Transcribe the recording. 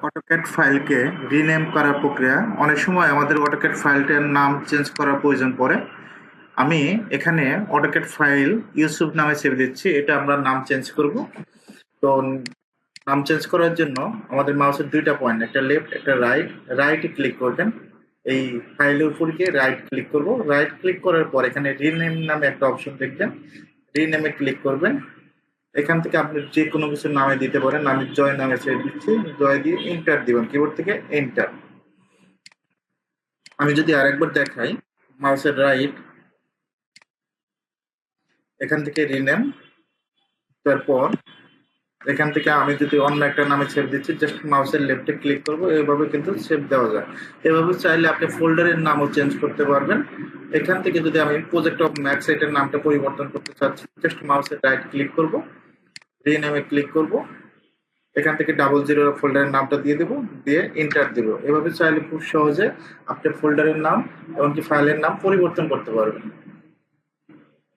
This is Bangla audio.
অটোক্যাড ফাইলকে রিনেম করার প্রক্রিয়া, অনেক সময় আমাদের অটোক্যাড ফাইলটার নাম চেঞ্জ করার প্রয়োজন পড়ে। আমি এখানে অটোক্যাড ফাইল ইউসুফ নামে সেভ দিচ্ছি, এটা আমরা নাম চেঞ্জ করব। তো নাম চেঞ্জ করার জন্য আমাদের মাউসের দুইটা পয়েন্ট একটা লেফট একটা রাইট রাইটে ক্লিক করবেন। এই ফাইলের উপর গিয়ে রাইট ক্লিক করব। রাইট ক্লিক করার পর এখানে রিনেম নামে একটা অপশন দেখবেন। রিনেমে ক্লিক করবেন। এখান থেকে আপনি যে কোনো কিছু নামে দিতে পারেন, আমি জয় নামে ছেড়ে দিচ্ছি, জয় দিয়ে এন্টার দিবেন কিবোর্ড থেকে এন্টার আমি যদি আরেকবার দেখাই, মাউসের রাইট এখান থেকে রিনেম তারপর এখান থেকে আমি যদি অন্য একটা নামে সেভ দিচ্ছি জাস্ট মাউসের লেফটে ক্লিক করব, এভাবে কিন্তু সেভ দেওয়া যায়। এভাবে চাইলে আপনি ফোল্ডারের নামও চেঞ্জ করতে পারবেন। এখান থেকে যদি আমি প্রজেক্ট অফ ম্যাক্স নামটা পরিবর্তন করতে চাচ্ছি জাস্ট মাউসের রাইট ক্লিক করব। রিনেমে ক্লিক করব। এখান থেকে ডাবল জিরো ফোল্ডারের নামটা দিয়ে দেবো, দিয়ে এন্টার দেবো। এভাবে চাইলে খুব সহজে আপনি ফোল্ডারের নাম এমনকি ফাইলের নাম পরিবর্তন করতে পারবেন।